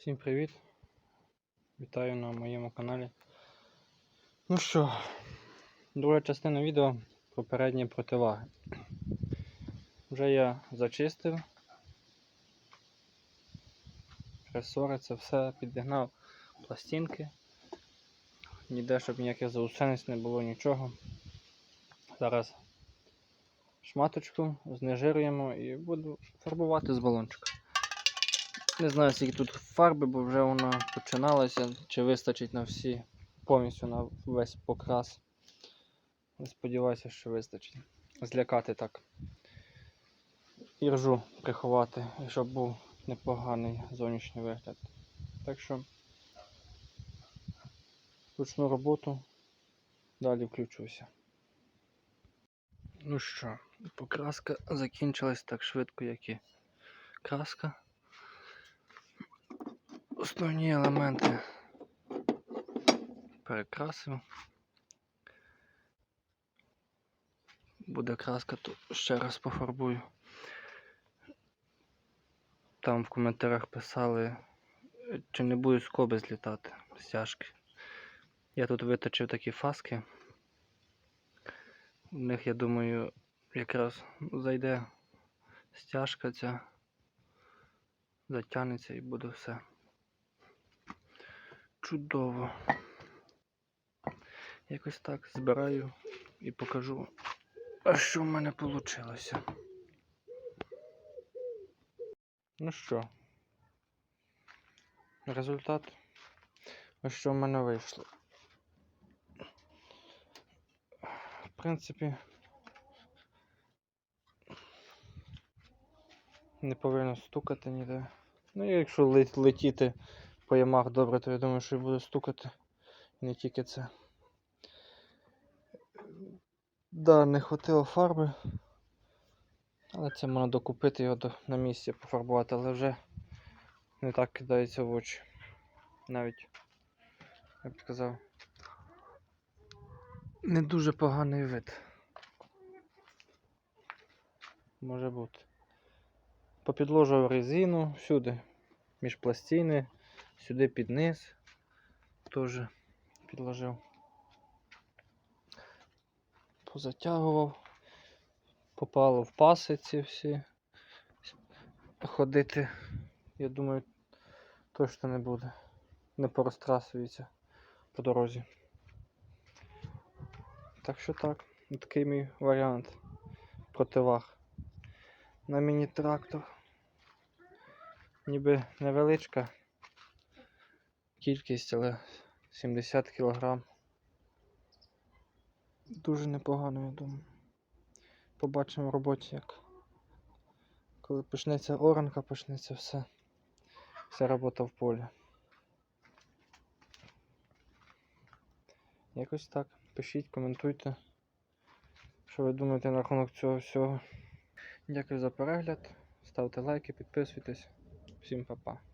Всім привіт! Вітаю на моєму каналі. Ну що, друга частина відео про передні противаги. Вже я зачистив. Ресори, це все підігнав пластинки. Ніде, щоб ніяких заусениць не було нічого. Зараз шматочку знежируємо і буду фарбувати з балончика. Не знаю, скільки тут фарби, бо вже вона починалася, чи вистачить на всі, повністю на весь покрас. Сподіваюся, що вистачить. Злякати так. І ржу приховати, щоб був непоганий зовнішній вигляд. Так що почну роботу, далі включуся. Ну що, покраска закінчилась так швидко, як і краска основні елементи перекрасив. Буде краска, то ще раз пофарбую. Там в коментарях писали, чи не буде скоби злітати стяжки. Я тут виточив такі фаски. В них, я думаю, якраз зайде стяжка ця, затягнеться і буде все. Чудово. Якось так збираю і покажу, що в мене вийшло. Ну що, результат. Ось що в мене вийшло. В принципі, не повинно стукати ніде. Ну, і якщо летіти по ямах добре, то я думаю, що і буде стукати. Не тільки це. Да, не хватило фарби. Але це можна докупити його до, на місці пофарбувати, але вже не так кидається в очі. Навіть, я б сказав, не дуже поганий вид. Може бути. Попідложував резину всюди, між пластини, сюди під низ теж підложив. Позатягував, попало в паси ці всі. Ходити, я думаю, точно не буде. Не порозтрасується по дорозі. Так що так, такий мій варіант противаг. На міні-трактор. Ніби невеличка кількість, але 70 кг. Дуже непогано, я думаю. Побачимо в роботі, як коли почнеться оранка, почнеться все. Вся робота в полі. Якось так. Пишіть, коментуйте, що ви думаєте на рахунок цього всього. Дякую за перегляд. Ставте лайки, підписуйтесь. Всім па-па.